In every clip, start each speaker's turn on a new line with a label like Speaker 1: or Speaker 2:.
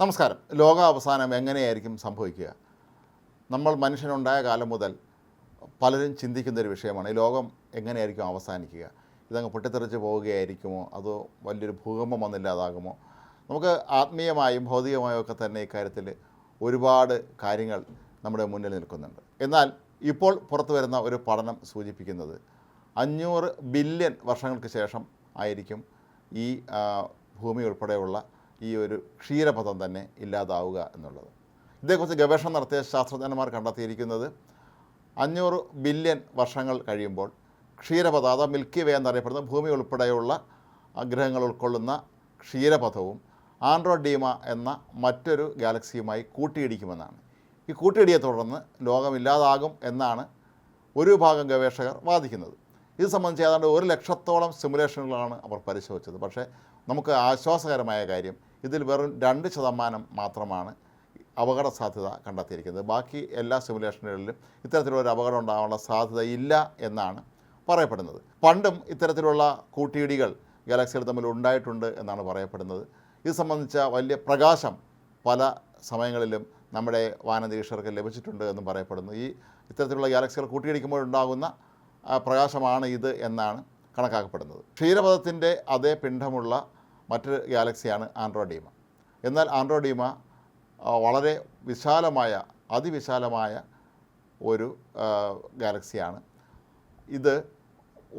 Speaker 1: നമസ്കാരം. ലോകാവസാനം എങ്ങനെയായിരിക്കും സംഭവിക്കുക? നമ്മൾ മനുഷ്യനുണ്ടായ കാലം മുതൽ പലരും ചിന്തിക്കുന്ന ഒരു വിഷയമാണ്. ഈ ലോകം എങ്ങനെയായിരിക്കും അവസാനിക്കുക? ഇതങ്ങ് പൊട്ടിത്തെറിച്ച് പോവുകയായിരിക്കുമോ? അതോ വലിയൊരു ഭൂകമ്പം വന്നില്ലാതാകുമോ? നമുക്ക് ആത്മീയമായും ഭൗതികമായും ഒക്കെ തന്നെ ഇക്കാര്യത്തിൽ ഒരുപാട് കാര്യങ്ങൾ നമ്മുടെ മുന്നിൽ നിൽക്കുന്നുണ്ട്. എന്നാൽ ഇപ്പോൾ പുറത്തു വരുന്ന ഒരു പഠനം സൂചിപ്പിക്കുന്നത് അഞ്ഞൂറ് ബില്യൺ വർഷങ്ങൾക്ക് ശേഷം ആയിരിക്കും ഈ ഭൂമി ഉൾപ്പെടെയുള്ള ഈ ഒരു ക്ഷീരപഥം തന്നെ ഇല്ലാതാവുക എന്നുള്ളത്. ഇതേക്കുറിച്ച് ഗവേഷണം നടത്തിയ ശാസ്ത്രജ്ഞന്മാർ കണ്ടെത്തിയിരിക്കുന്നത് അഞ്ഞൂറ് ബില്യൺ വർഷങ്ങൾ കഴിയുമ്പോൾ ക്ഷീരപഥം അഥവാ മിൽക്കി വേ എന്നറിയപ്പെടുന്ന ഭൂമി ഉൾപ്പെടെയുള്ള ഗ്രഹങ്ങൾ ഉൾക്കൊള്ളുന്ന ക്ഷീരപഥവും ആൻഡ്രോഡീമ എന്ന മറ്റൊരു ഗാലക്സിയുമായി കൂട്ടിയിടിക്കുമെന്നാണ്. ഈ കൂട്ടിയിടിയെ തുടർന്ന് ലോകമില്ലാതാകും എന്നാണ് ഒരു ഭാഗം ഗവേഷകർ വാദിക്കുന്നത്. ഇത് സംബന്ധിച്ച് ഏതാണ്ട് ഒരു ലക്ഷത്തോളം സിമുലേഷനുകളാണ് അവർ പരിശോധിച്ചത്. പക്ഷേ നമുക്ക് ആശ്വാസകരമായ കാര്യം ഇതിൽ വെറും രണ്ട് ശതമാനം മാത്രമാണ് അപകട സാധ്യത കണ്ടെത്തിയിരിക്കുന്നത്. ബാക്കി എല്ലാ സിമുലേഷനുകളിലും ഇത്തരത്തിലൊരു അപകടം ഉണ്ടാകാനുള്ള സാധ്യത ഇല്ല എന്നാണ് പറയപ്പെടുന്നത്. പണ്ടും ഇത്തരത്തിലുള്ള കൂട്ടിയിടികൾ ഗാലക്സികൾ തമ്മിൽ ഉണ്ടായിട്ടുണ്ട് എന്നാണ് പറയപ്പെടുന്നത്. ഇത് സംബന്ധിച്ച വലിയ പ്രകാശം പല സമയങ്ങളിലും നമ്മുടെ വാനനിരീക്ഷകർക്ക് ലഭിച്ചിട്ടുണ്ട് എന്നും പറയപ്പെടുന്നു. ഈ ഇത്തരത്തിലുള്ള ഗാലക്സികൾ കൂട്ടിയിടിക്കുമ്പോഴുണ്ടാകുന്ന പ്രകാശമാണ് ഇത് എന്നാണ് കണക്കാക്കപ്പെടുന്നത്. ക്ഷീരപഥത്തിന്റെ അതേ പിണ്ഡമുള്ള മറ്റൊരു ഗാലക്സിയാണ് ആൻഡ്രോഡീമ. എന്നാൽ ആൻഡ്രോഡീമ വളരെ വിശാലമായ അതിവിശാലമായ ഒരു ഗാലക്സിയാണ്. ഇത്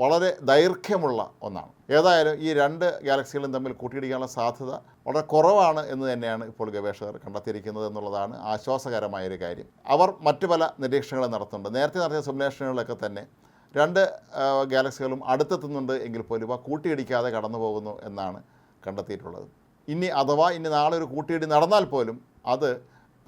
Speaker 1: വളരെ ദൈർഘ്യമുള്ള ഒന്നാണ്. ഏതായാലും ഈ രണ്ട് ഗാലക്സികളും തമ്മിൽ കൂട്ടിയിടിക്കാനുള്ള സാധ്യത വളരെ കുറവാണ് എന്ന് തന്നെയാണ് ഇപ്പോൾ ഗവേഷകർ കണ്ടെത്തിയിരിക്കുന്നത് എന്നുള്ളതാണ് ആശ്വാസകരമായൊരു കാര്യം. അവർ മറ്റു പല നിരീക്ഷണങ്ങളും നടത്തുന്നുണ്ട്. നേരത്തെ നടത്തിയ സിമുലേഷനുകളൊക്കെ തന്നെ രണ്ട് ഗാലക്സികളും അടുത്തെത്തുന്നുണ്ട് എങ്കിൽ പോലും ഇവ കൂട്ടിയിടിക്കാതെ കടന്നു പോകുന്നു എന്നാണ് കണ്ടെത്തിയിട്ടുള്ളത്. ഇനി അഥവാ ഇനി നാളെ ഒരു കൂട്ടിയിടി നടന്നാൽ പോലും അത്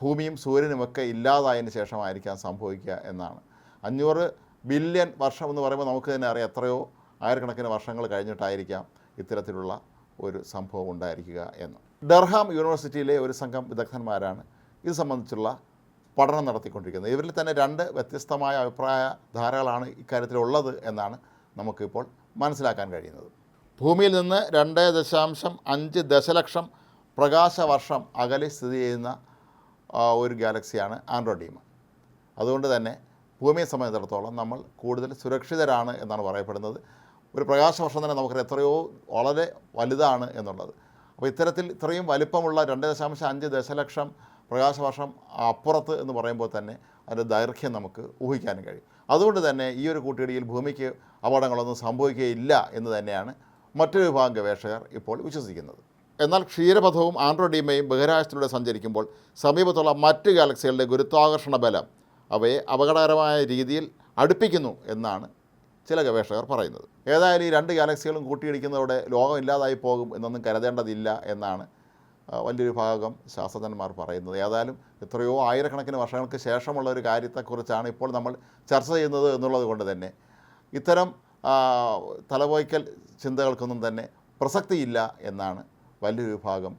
Speaker 1: ഭൂമിയും സൂര്യനുമൊക്കെ ഇല്ലാതായതിന് ശേഷമായിരിക്കാം സംഭവിക്കുക എന്നാണ്. അഞ്ഞൂറ് ബില്യൺ വർഷം എന്ന് പറയുമ്പോൾ നമുക്ക് തന്നെ അറിയാം എത്രയോ ആയിരക്കണക്കിന് വർഷങ്ങൾ കഴിഞ്ഞിട്ടായിരിക്കാം ഇത്തരത്തിലുള്ള ഒരു സംഭവം ഉണ്ടായിരിക്കുക എന്ന്. ഡർഹാം യൂണിവേഴ്സിറ്റിയിലെ ഒരു സംഘം വിദഗ്ധന്മാരാണ് ഇത് സംബന്ധിച്ചുള്ള പഠനം നടത്തിക്കൊണ്ടിരിക്കുന്നത്. ഇവരിൽ തന്നെ രണ്ട് വ്യത്യസ്തമായ അഭിപ്രായ ധാരകളാണ് ഇക്കാര്യത്തിലുള്ളത് എന്നാണ് നമുക്കിപ്പോൾ മനസ്സിലാക്കാൻ കഴിയുന്നത്. ഭൂമിയിൽ നിന്ന് രണ്ട് ദശാംശം അഞ്ച് ദശലക്ഷം പ്രകാശവർഷം അകലെ സ്ഥിതി ചെയ്യുന്ന ഒരു ഗാലക്സിയാണ് ആൻഡ്രോഡീമ. അതുകൊണ്ട് തന്നെ ഭൂമിയെ സംബന്ധിച്ചിടത്തോളം നമ്മൾ കൂടുതൽ സുരക്ഷിതരാണ് എന്നാണ് പറയപ്പെടുന്നത്. ഒരു പ്രകാശവർഷം തന്നെ നമുക്ക് എത്രയോ വളരെ വലുതാണ് എന്നുള്ളത്. അപ്പോൾ ഇത്തരത്തിൽ ഇത്രയും വലിപ്പമുള്ള രണ്ട് ദശാംശം അഞ്ച് ദശലക്ഷം പ്രകാശവർഷം അപ്പുറത്ത് എന്ന് പറയുമ്പോൾ തന്നെ അതിന്റെ ദൈർഘ്യം നമുക്ക് ഊഹിക്കാനും കഴിയും. അതുകൊണ്ട് തന്നെ ഈ ഒരു കൂട്ടിയിടിയിൽ ഭൂമിക്ക് അപകടങ്ങളൊന്നും സംഭവിക്കുകയില്ല എന്ന് തന്നെയാണ് മറ്റൊരു വിഭാഗം ഗവേഷകർ ഇപ്പോൾ വിശ്വസിക്കുന്നത്. എന്നാൽ ക്ഷീരപഥവും ആൻഡ്രോഡീമയും ബഹിരാകാശത്തിലൂടെ സഞ്ചരിക്കുമ്പോൾ സമീപത്തുള്ള മറ്റ് ഗാലക്സികളുടെ ഗുരുത്വാകർഷണ ബലം അവയെ അപകടകരമായ രീതിയിൽ അടുപ്പിക്കുന്നു എന്നാണ് ചില ഗവേഷകർ പറയുന്നത്. ഏതായാലും ഈ രണ്ട് ഗാലക്സികളും കൂട്ടിയിടിക്കുന്നതോടെ ലോകം ഇല്ലാതായി പോകും എന്നൊന്നും കരുതേണ്ടതില്ല എന്നാണ് വലിയൊരു ഭാഗം ശാസ്ത്രജ്ഞന്മാർ പറയുന്നത്. ഏതായാലും എത്രയോ ആയിരക്കണക്കിന് വർഷങ്ങൾക്ക് ശേഷമുള്ള ഒരു കാര്യത്തെക്കുറിച്ചാണ് ഇപ്പോൾ നമ്മൾ ചർച്ച ചെയ്യുന്നത് എന്നുള്ളത് കൊണ്ട് തന്നെ ഇത്തരം തലപോയ്ക്കൽ ചിന്തകൾക്കൊന്നും തന്നെ പ്രസക്തിയില്ല എന്നാണ് വലിയൊരു വിഭാഗം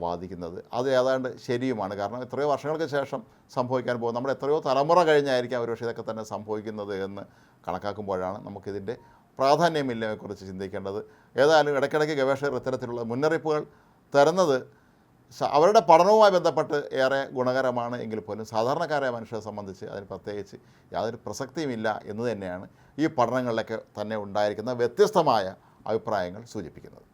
Speaker 1: വാദിക്കുന്നത്. അത് ഏതാണ്ട് ശരിയുമാണ്. കാരണം എത്രയോ വർഷങ്ങൾക്ക് ശേഷം സംഭവിക്കാൻ പോകും നമ്മുടെ എത്രയോ തലമുറ കഴിഞ്ഞായിരിക്കാം ഒരുപക്ഷെ ഇതൊക്കെ തന്നെ സംഭവിക്കുന്നത് എന്ന് കണക്കാക്കുമ്പോഴാണ് നമുക്കിതിന്റെ പ്രാധാന്യമില്ലയെക്കുറിച്ച് ചിന്തിക്കേണ്ടത്. ഏതായാലും ഇടയ്ക്കിടയ്ക്ക് ഗവേഷകർ ഇത്തരത്തിലുള്ള മുന്നറിയിപ്പുകൾ തരുന്നത് അവരുടെ പഠനവുമായി ബന്ധപ്പെട്ട് ഏറെ ഗുണകരമാണ് എങ്കിൽ പോലും സാധാരണക്കാരായ മനുഷ്യരെ സംബന്ധിച്ച് അതിന് പ്രത്യേകിച്ച് യാതൊരു പ്രസക്തിയുമില്ല എന്ന് തന്നെയാണ് ഈ പഠനങ്ങളിലൊക്കെ തന്നെ ഉണ്ടായിരിക്കുന്ന വ്യത്യസ്തമായ അഭിപ്രായങ്ങൾ സൂചിപ്പിക്കുന്നത്.